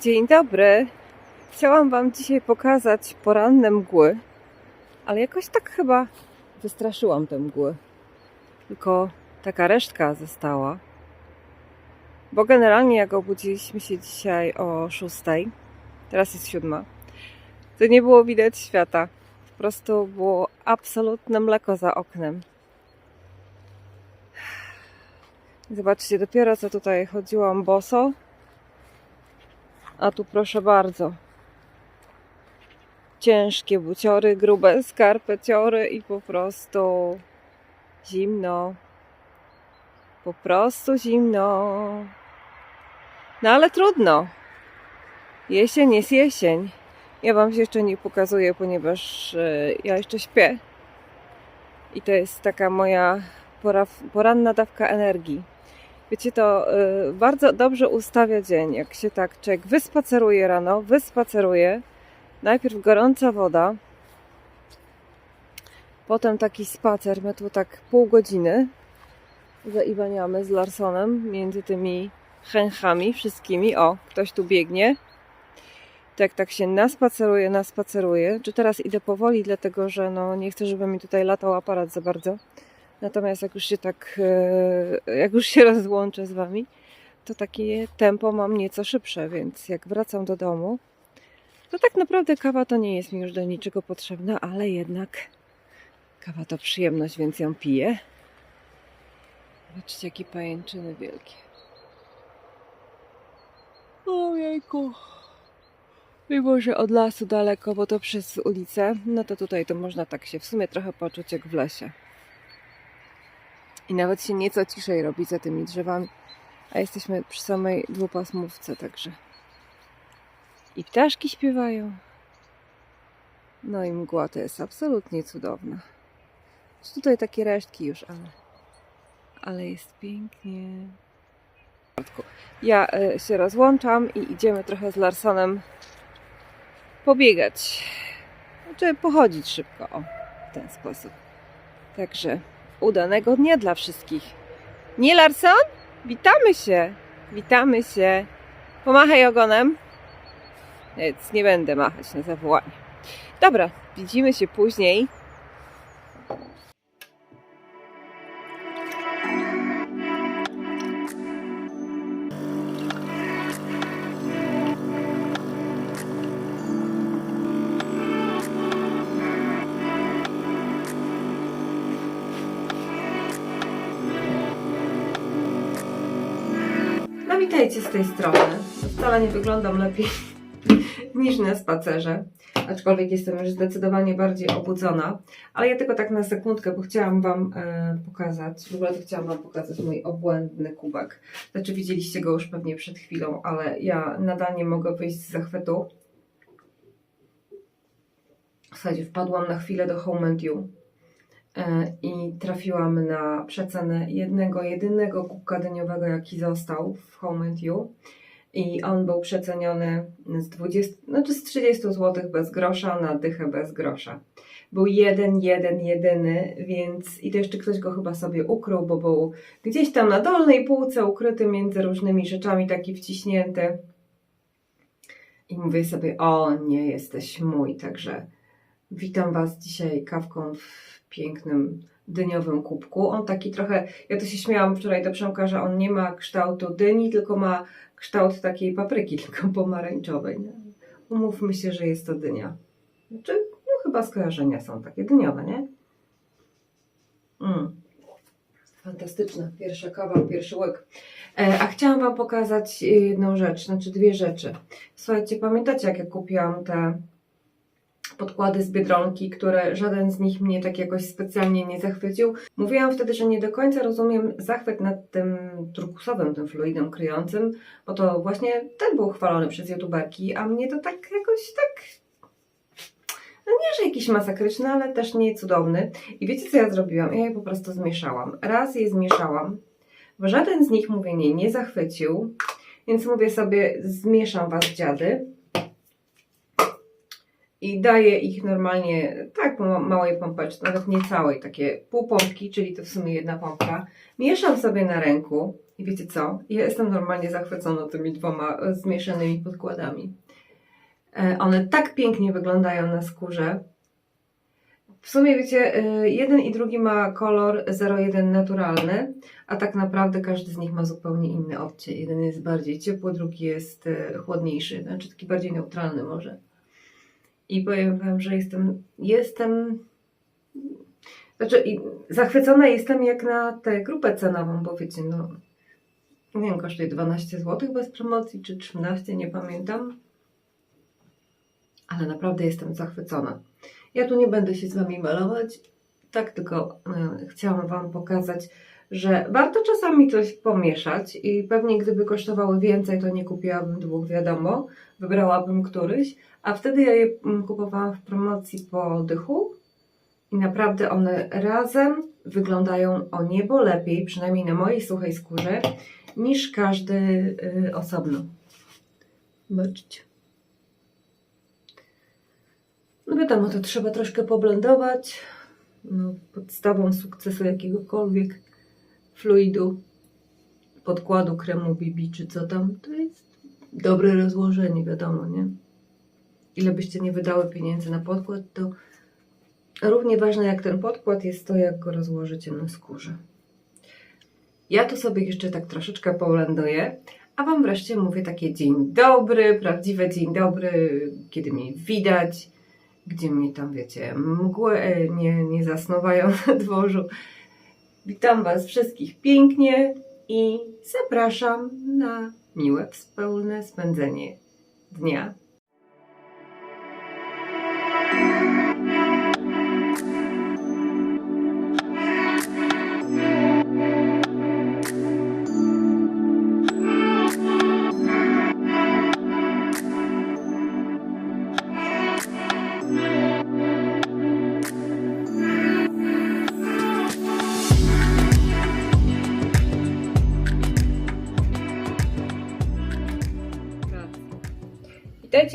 Dzień dobry. Chciałam Wam dzisiaj pokazać poranne mgły, ale jakoś tak chyba wystraszyłam te mgły. Tylko taka resztka została. Bo generalnie jak obudziliśmy się dzisiaj o 6, teraz jest 7, to nie było widać świata. Po prostu było absolutne mleko za oknem. Zobaczcie, dopiero co tutaj chodziłam boso, a tu proszę bardzo. Ciężkie buciory, grube skarpeciory i po prostu zimno. Po prostu zimno. No ale trudno. Jesień jest jesień. Ja Wam się jeszcze nie pokazuję, ponieważ e, ja jeszcze śpię. I to jest taka moja pora, poranna dawka energii. Wiecie, to y, bardzo dobrze ustawia dzień, jak się tak człowiek wyspaceruje rano, wyspaceruje, najpierw gorąca woda, potem taki spacer, my tu tak pół godziny zaiwaniamy z Larsonem między tymi chęchami wszystkimi. O, ktoś tu biegnie. To jak tak się naspaceruje, naspaceruje, czy teraz idę powoli, dlatego że no, nie chcę, żeby mi tutaj latał aparat za bardzo. Natomiast jak już się tak, e, jak już się rozłączę z Wami, to takie tempo mam nieco szybsze, więc jak wracam do domu, to tak naprawdę kawa to nie jest mi już do niczego potrzebna, ale jednak kawa to przyjemność, więc ją piję. Zobaczcie, jakie pajęczyny wielkie. Ojejku. Mimo, że od lasu daleko, bo to przez ulicę, no to tutaj to można tak się w sumie trochę poczuć jak w lesie. I nawet się nieco ciszej robi za tymi drzewami. A jesteśmy przy samej dwupasmówce, także. I ptaszki śpiewają. No i mgła to jest absolutnie cudowna. Tutaj takie resztki już, ale. Ale jest pięknie. Ja e, się rozłączam i idziemy trochę z Larsonem pobiegać. Znaczy pochodzić szybko, o, w ten sposób. Także udanego dnia dla wszystkich. Nie, Larson? Witamy się. Witamy się. Pomachaj ogonem. Więc nie będę machać na zawołanie. Dobra, widzimy się później. Tej strony. Wcale nie wyglądam lepiej niż na spacerze. Aczkolwiek jestem już zdecydowanie bardziej obudzona. Ale ja tylko tak na sekundkę, bo chciałam Wam e, pokazać, w ogóle to chciałam Wam pokazać mój obłędny kubek. Znaczy widzieliście go już pewnie przed chwilą, ale ja nadal nie mogę wyjść z zachwytu. Zasadzie wpadłam na chwilę do Home and You i trafiłam na przecenę jednego, jedynego kubka dyniowego, jaki został w Home and You. I on był przeceniony z 20, znaczy z 30 zł bez grosza na dychę bez grosza. Był jeden, jeden, jedyny, więc i to jeszcze ktoś go chyba sobie ukrył, bo był gdzieś tam na dolnej półce ukryty między różnymi rzeczami, taki wciśnięty. I mówię sobie, o nie jesteś mój, także witam Was dzisiaj kawką w pięknym dyniowym kubku. On taki trochę, ja to się śmiałam wczoraj do Przemka, że on nie ma kształtu dyni, tylko ma kształt takiej papryki, tylko pomarańczowej. nie? Umówmy się, że jest to dynia. Znaczy, no chyba skojarzenia są takie dyniowe, nie? Mm. Fantastyczna. Pierwsza kawa, pierwszy łyk. E, a chciałam Wam pokazać jedną rzecz, znaczy dwie rzeczy. Słuchajcie, pamiętacie jak ja kupiłam te podkłady z Biedronki, które żaden z nich mnie tak jakoś specjalnie nie zachwycił. Mówiłam wtedy, że nie do końca rozumiem zachwyt nad tym turkusowym, tym fluidem kryjącym, bo to właśnie ten był chwalony przez youtuberki, a mnie to tak jakoś tak... No nie, że jakiś masakryczny, ale też nie cudowny. I wiecie co ja zrobiłam? Ja je po prostu zmieszałam. Raz je zmieszałam, bo żaden z nich, mówię, nie, nie zachwycił, więc mówię sobie, zmieszam Was dziady i daję ich normalnie tak małej pompeczce, nawet nie całej, takie pół pompki, czyli to w sumie jedna pompka. Mieszam sobie na ręku i wiecie co? Ja jestem normalnie zachwycona tymi dwoma e, zmieszanymi podkładami. E, One tak pięknie wyglądają na skórze. W sumie wiecie, e, jeden i drugi ma kolor 01 naturalny, a tak naprawdę każdy z nich ma zupełnie inny odcień. Jeden jest bardziej ciepły, drugi jest chłodniejszy, znaczy taki bardziej neutralny może. I powiem Wam, że jestem, jestem, znaczy zachwycona jestem jak na tę grupę cenową, bo wiecie, no, nie wiem, kosztuje 12 zł bez promocji, czy 13, nie pamiętam. Ale naprawdę jestem zachwycona. Ja tu nie będę się z Wami malować, tak tylko e, chciałam Wam pokazać, że warto czasami coś pomieszać i pewnie gdyby kosztowały więcej, to nie kupiłabym dwóch, wiadomo, wybrałabym któryś, a wtedy ja je mm, kupowałam w promocji po dychu i naprawdę one razem wyglądają o niebo lepiej, przynajmniej na mojej suchej skórze, niż każdy y, osobno. Zobaczcie. No wiadomo, to trzeba troszkę poblendować. No, podstawą sukcesu jakiegokolwiek fluidu, podkładu kremu BB czy co tam, to jest dobre rozłożenie, wiadomo, nie? Ile byście nie wydały pieniędzy na podkład, to równie ważne jak ten podkład jest to, jak go rozłożycie na skórze. Ja tu sobie jeszcze tak troszeczkę poblenduję, a Wam wreszcie mówię takie dzień dobry, prawdziwe dzień dobry, kiedy mnie widać, gdzie mnie tam, wiecie, mgły e, nie, nie zasnuwają na dworzu. Witam Was wszystkich pięknie i zapraszam na miłe, wspólne spędzenie dnia.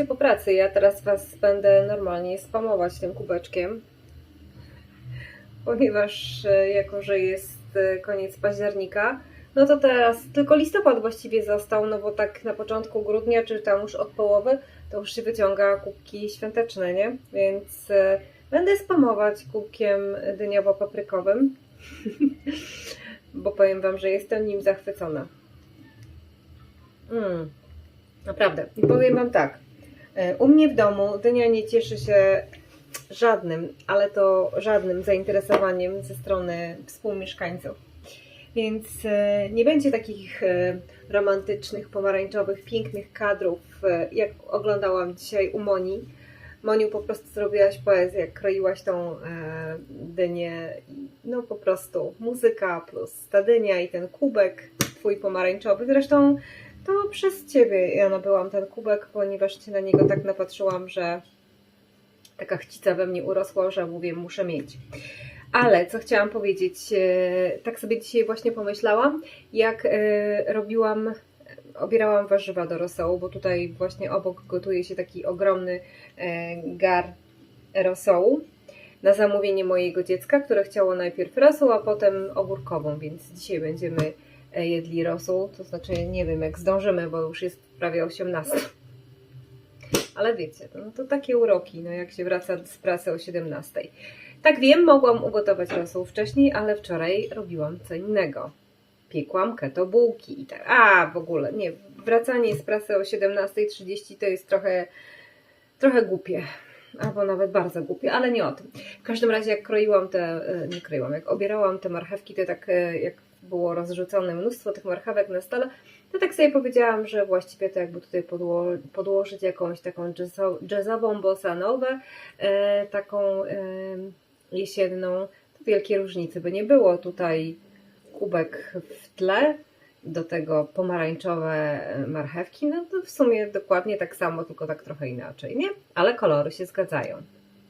Po pracy. Ja teraz Was będę normalnie spamować tym kubeczkiem, ponieważ e, jako, że jest e, koniec października, no to teraz tylko listopad właściwie został, no bo tak na początku grudnia, czy tam już od połowy, to już się wyciąga kubki świąteczne, nie? Więc e, będę spamować kubkiem dyniowo-paprykowym, bo powiem Wam, że jestem nim zachwycona. Mm. Naprawdę. I powiem Wam tak. E, U mnie w domu dynia nie cieszy się żadnym, ale to żadnym zainteresowaniem ze strony współmieszkańców. Więc e, nie będzie takich e, romantycznych, pomarańczowych, pięknych kadrów, jak oglądałam dzisiaj u Moni. Moniu, po prostu zrobiłaś poezję, jak kroiłaś tą dynię. No po prostu muzyka plus ta dynia i ten kubek twój pomarańczowy. Zresztą to przez Ciebie ja nabyłam ten kubek, ponieważ Cię na niego tak napatrzyłam, że taka chcica we mnie urosła, że mówię, muszę mieć. Ale co chciałam powiedzieć, e, tak sobie dzisiaj właśnie pomyślałam, jak e, robiłam, obierałam warzywa do rosołu, bo tutaj właśnie obok gotuje się taki ogromny e, gar rosołu na zamówienie mojego dziecka, które chciało najpierw rosół, a potem ogórkową, więc dzisiaj będziemy jedli rosół, to znaczy nie wiem jak zdążymy, bo już jest prawie 18. Ale wiecie, no to takie uroki, no jak się wraca z pracy o 17. Tak wiem, mogłam ugotować rosół wcześniej, ale wczoraj robiłam co innego. Piekłam keto bułki i tak. A, w ogóle, nie, wracanie z pracy o 17.30 to jest trochę, trochę głupie. Albo nawet bardzo głupie, ale nie o tym. W każdym razie jak kroiłam te, e, nie kroiłam, jak obierałam te marchewki, to tak e, jak było rozrzucone mnóstwo tych marchewek na stole, to tak sobie powiedziałam, że właściwie to jakby tutaj podło, podłożyć jakąś taką jazzo, jazzową bossa nowę, e, taką e, jesienną, to wielkiej różnicy by nie było. Tutaj kubek w tle, do tego pomarańczowe marchewki, no to w sumie dokładnie tak samo, tylko tak trochę inaczej, nie? Ale kolory się zgadzają,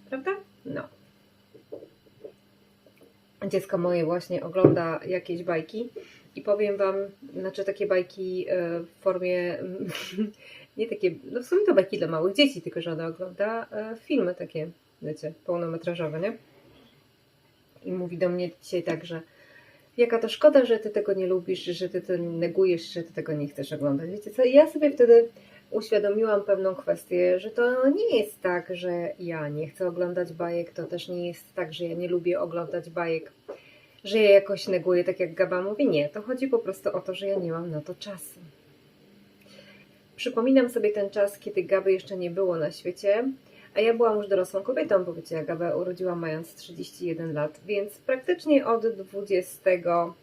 prawda? No. Dziecko moje właśnie ogląda jakieś bajki I powiem Wam, znaczy takie bajki e, w formie, nie takie, no w sumie to bajki dla małych dzieci, tylko że ona ogląda e, filmy takie, wiecie, pełnometrażowe, nie? I mówi do mnie dzisiaj tak, że jaka to szkoda, że Ty tego nie lubisz, że Ty to negujesz, że Ty tego nie chcesz oglądać. Wiecie co, ja sobie wtedy uświadomiłam pewną kwestię, że to nie jest tak, że ja nie chcę oglądać bajek, to też nie jest tak, że ja nie lubię oglądać bajek, że ja jakoś neguję, tak jak Gaba mówi. Nie, to chodzi po prostu o to, że ja nie mam na to czasu. Przypominam sobie ten czas, kiedy Gaby jeszcze nie było na świecie, a ja byłam już dorosłą kobietą, bo wiecie, ja Gabę urodziłam mając 31 lat, więc praktycznie od 25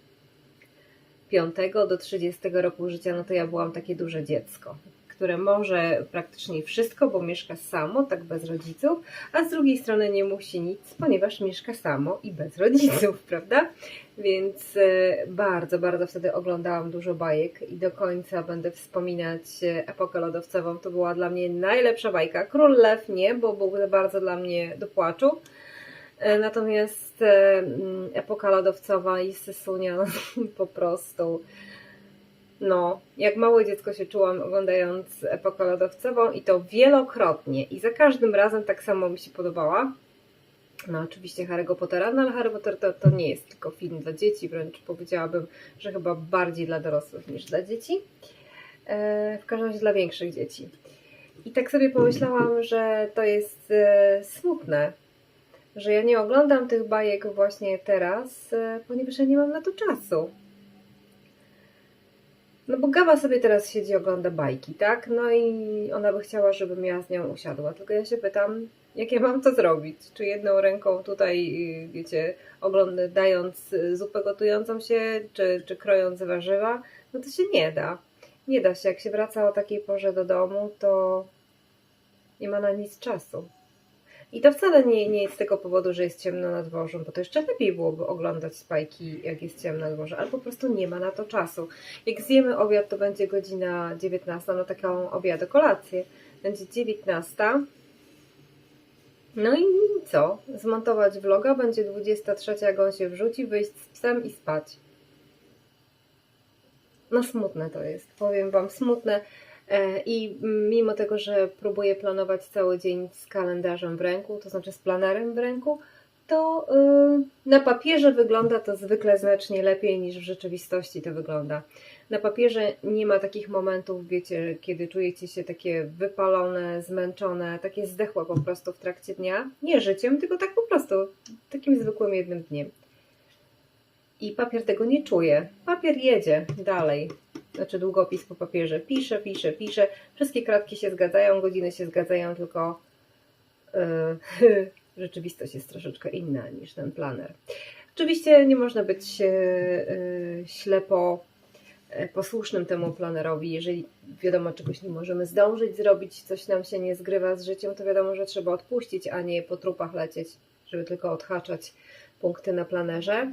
do 30 roku życia, no to ja byłam takie duże dziecko, które może praktycznie wszystko, bo mieszka samo, tak bez rodziców, a z drugiej strony nie musi nic, ponieważ mieszka samo i bez rodziców, prawda? Więc e, bardzo, bardzo wtedy oglądałam dużo bajek i do końca będę wspominać e, epokę lodowcową. To była dla mnie najlepsza bajka. Król Lew nie, bo był bardzo dla mnie do płaczu. E, Natomiast epoka lodowcowa i Sysunia no, po prostu no, jak małe dziecko się czułam oglądając epokę lodowcową i to wielokrotnie i za każdym razem tak samo mi się podobała. No oczywiście Harry'ego Pottera, no ale Harry Potter to, to nie jest tylko film dla dzieci, wręcz powiedziałabym, że chyba bardziej dla dorosłych niż dla dzieci. E, w każdym razie dla większych dzieci. I tak sobie pomyślałam, że to jest e, smutne, że ja nie oglądam tych bajek właśnie teraz, e, ponieważ ja nie mam na to czasu. No bo Gawa sobie teraz siedzi, ogląda bajki, tak? No i ona by chciała, żebym ja z nią usiadła. Tylko ja się pytam, jak ja mam to zrobić? Czy jedną ręką tutaj, y, wiecie, oglądając y, zupę gotującą się, czy, czy krojąc warzywa? No to się nie da. Nie da się. Jak się wraca o takiej porze do domu, to nie ma na nic czasu. I to wcale nie, nie jest z tego powodu, że jest ciemno na dworzu, bo to jeszcze lepiej byłoby oglądać spajki, jak jest ciemno na dworze, ale po prostu nie ma na to czasu. Jak zjemy obiad, to będzie godzina 19, no taką obiad, kolację. Będzie 19. No i co? Zmontować vloga, będzie 23, jak on się wrzuci, wyjść z psem i spać. No smutne to jest, powiem Wam, smutne. E, I mimo tego, że próbuję planować cały dzień z kalendarzem w ręku, to znaczy z planerem w ręku, to y, na papierze wygląda to zwykle znacznie lepiej niż w rzeczywistości to wygląda. Na papierze nie ma takich momentów, wiecie, kiedy czujecie się takie wypalone, zmęczone, takie zdechłe po prostu w trakcie dnia. Nie życiem, tylko tak po prostu, takim zwykłym jednym dniem. I papier tego nie czuje. Papier jedzie dalej. Znaczy długopis po papierze. Pisze, pisze, pisze. Wszystkie kratki się zgadzają, godziny się zgadzają, tylko yy, rzeczywistość jest troszeczkę inna niż ten planer. Oczywiście nie można być yy, ślepo posłusznym temu planerowi. Jeżeli wiadomo, czegoś nie możemy zdążyć zrobić, coś nam się nie zgrywa z życiem, to wiadomo, że trzeba odpuścić, a nie po trupach lecieć, żeby tylko odhaczać punkty na planerze.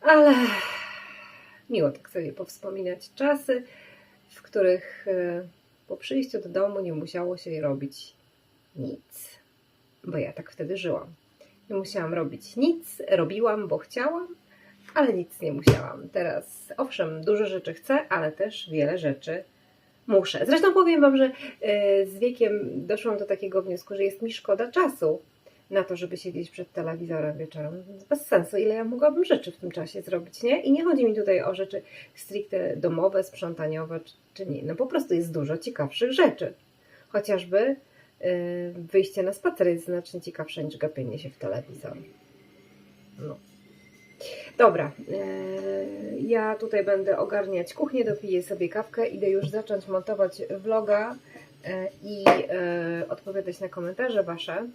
Ale miło tak sobie powspominać czasy, w których e, po przyjściu do domu nie musiało się robić nic. Bo ja tak wtedy żyłam. Nie musiałam robić nic, robiłam, bo chciałam, ale nic nie musiałam. Teraz, owszem, dużo rzeczy chcę, ale też wiele rzeczy muszę. Zresztą powiem Wam, że e, z wiekiem doszłam do takiego wniosku, że jest mi szkoda czasu na to, żeby siedzieć przed telewizorem wieczorem. Bez sensu, ile ja mogłabym rzeczy w tym czasie zrobić, nie? I nie chodzi mi tutaj o rzeczy stricte domowe, sprzątaniowe, czy, czy nie. No po prostu jest dużo ciekawszych rzeczy. Chociażby yy, wyjście na spacer jest znacznie ciekawsze niż gapienie się w telewizor. No. Dobra, yy, ja tutaj będę ogarniać kuchnię, dopiję sobie kawkę, idę już zacząć montować vloga yy, i yy, odpowiadać na komentarze Wasze.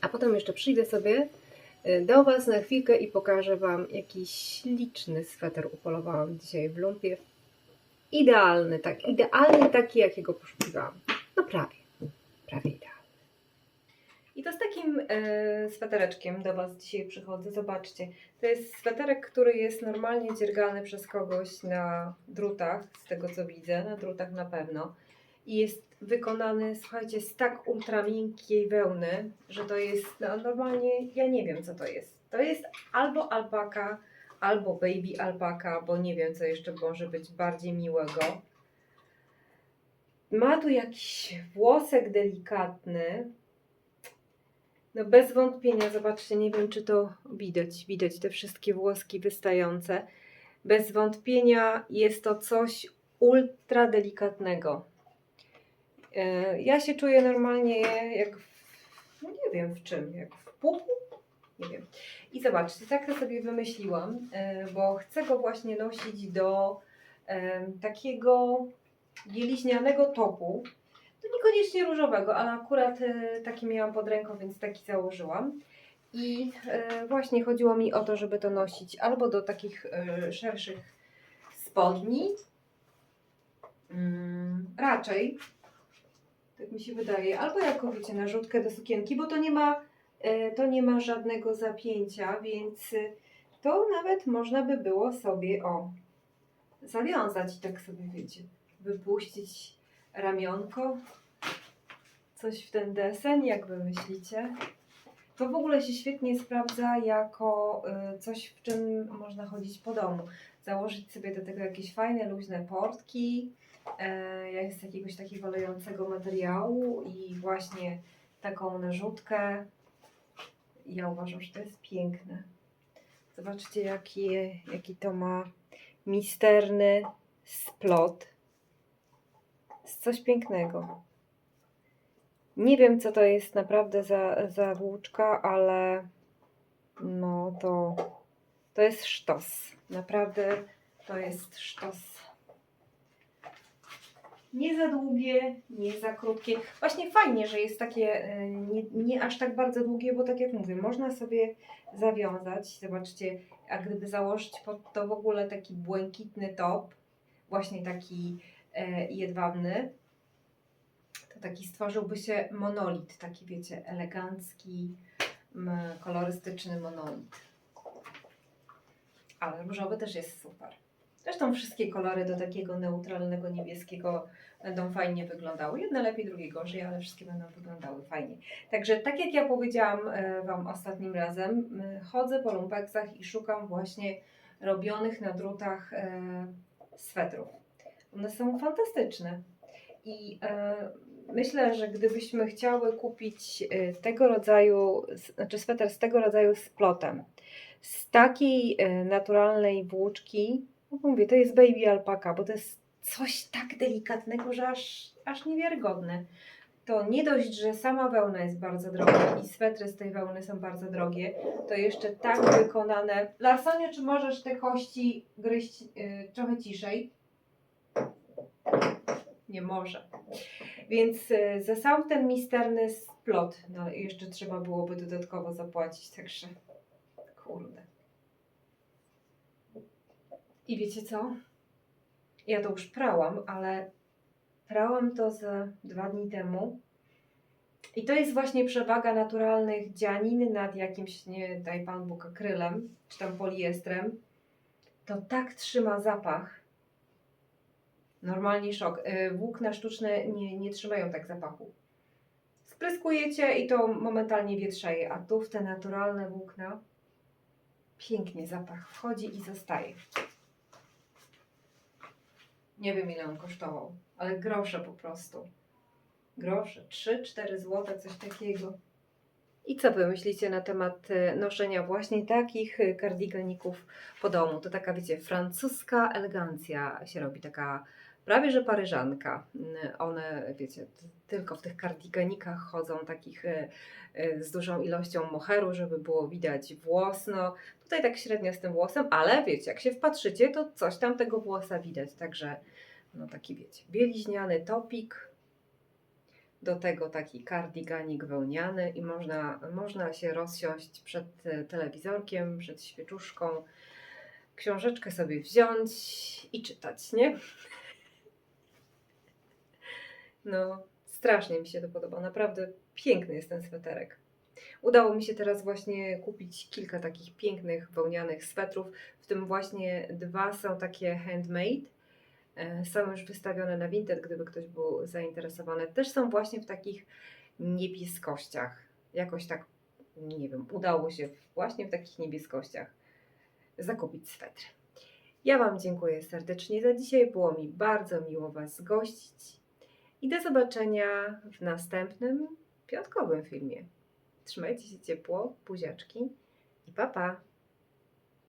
A potem jeszcze przyjdę sobie y, do Was na chwilkę i pokażę Wam jakiś śliczny sweter upolowałam dzisiaj w lumpie. Idealny, tak, idealny taki, jakiego poszukiwałam. No prawie, prawie idealny. I to z takim e, swetereczkiem do Was dzisiaj przychodzę. Zobaczcie, to jest sweterek, który jest normalnie dziergany przez kogoś na drutach, z tego co widzę, na drutach na pewno. I jest wykonany, słuchajcie, z tak ultra miękkiej wełny, że to jest no, normalnie, ja nie wiem co to jest. To jest albo alpaka, albo baby alpaka, bo nie wiem, co jeszcze może być bardziej miłego. Ma tu jakiś włosek delikatny. No bez wątpienia, zobaczcie, nie wiem czy to widać, widać te wszystkie włoski wystające. Bez wątpienia jest to coś ultra delikatnego. E, Ja się czuję normalnie jak w, no nie wiem w czym, jak w puchu? Nie wiem. I zobaczcie, tak to sobie wymyśliłam, e, bo chcę go właśnie nosić do e, takiego bieliźnianego topu. To niekoniecznie różowego, ale akurat taki miałam pod ręką, więc taki założyłam. I właśnie chodziło mi o to, żeby to nosić albo do takich szerszych spodni, mm, raczej, tak mi się wydaje, albo jako wiecie, narzutkę do sukienki, bo to nie ma, e, to nie ma żadnego zapięcia, więc e, to nawet można by było sobie o zawiązać i tak sobie wiecie, wypuścić ramionko, coś w ten deseń, jak wy myślicie? To w ogóle się świetnie sprawdza jako y, coś, w czym można chodzić po domu. Założyć sobie do tego jakieś fajne, luźne portki, e, z jakiegoś takiego lejącego materiału i właśnie taką narzutkę. Ja uważam, że to jest piękne. Zobaczcie, jaki, jaki to ma misterny splot. Jest coś pięknego. Nie wiem, co to jest naprawdę za, za włóczka, ale no to, to jest sztos. Naprawdę to jest sztos. Nie za długie, nie za krótkie. Właśnie fajnie, że jest takie e, nie, nie aż tak bardzo długie, bo tak jak mówię, można sobie zawiązać. Zobaczcie, a gdyby założyć pod to w ogóle taki błękitny top, właśnie taki e, jedwabny, to taki stworzyłby się monolit, taki wiecie, elegancki, m, kolorystyczny monolit. Ale różowy też jest super. Zresztą wszystkie kolory do takiego neutralnego niebieskiego będą fajnie wyglądały. Jedne lepiej, drugie gorzej, ale wszystkie będą wyglądały fajnie. Także tak jak ja powiedziałam e, Wam ostatnim razem, chodzę po lumpeksach i szukam właśnie robionych na drutach e, swetrów. One są fantastyczne. I e, myślę, że gdybyśmy chciały kupić tego rodzaju, znaczy sweter z tego rodzaju splotem, z takiej naturalnej włóczki, no mówię, to jest baby alpaka, bo to jest coś tak delikatnego, że aż, aż niewiarygodne. To nie dość, że sama wełna jest bardzo droga i swetry z tej wełny są bardzo drogie, to jeszcze tak wykonane. Larsonie, czy możesz te kości gryźć y, trochę ciszej? Nie może. Więc y, za sam ten misterny splot, no jeszcze trzeba byłoby dodatkowo zapłacić, także kurde. I wiecie co? Ja to już prałam, ale prałam to za dwa dni temu. I to jest właśnie przewaga naturalnych dzianin nad jakimś, nie daj Pan Bóg, akrylem, czy tam poliestrem. To tak trzyma zapach. Normalnie szok. Y, Włókna sztuczne nie, nie trzymają tak zapachu. Spryskujecie i to momentalnie wietrzeje, a tu w te naturalne włókna pięknie zapach wchodzi i zostaje. Nie wiem ile on kosztował, ale grosze po prostu. Grosze, 3-4 zł, coś takiego. I co wy myślicie na temat e, noszenia właśnie takich kardiganików po domu? To taka, wiecie, francuska elegancja się robi, taka prawie że paryżanka. Mm, One, wiecie, tylko w tych kardiganikach chodzą takich e, e, z dużą ilością moheru, żeby było widać włos. No, tutaj tak średnio z tym włosem, ale wiecie, jak się wpatrzycie, to coś tam tego włosa widać. Także, no taki wiecie, bieliźniany topik, do tego taki kardiganik wełniany i można, można się rozsiąść przed e, telewizorkiem, przed świeczuszką, książeczkę sobie wziąć i czytać, nie? No, strasznie mi się to podoba. Naprawdę piękny jest ten sweterek. Udało mi się teraz właśnie kupić kilka takich pięknych wełnianych swetrów, w tym właśnie dwa są takie handmade. E, Są już wystawione na Vinted, gdyby ktoś był zainteresowany. Też są właśnie w takich niebieskościach. Jakoś tak, nie wiem, udało się właśnie w takich niebieskościach. zakupić swetry. Ja Wam dziękuję serdecznie za dzisiaj. Było mi bardzo miło Was gościć. I do zobaczenia w następnym piątkowym filmie. Trzymajcie się ciepło, buziaczki i pa pa!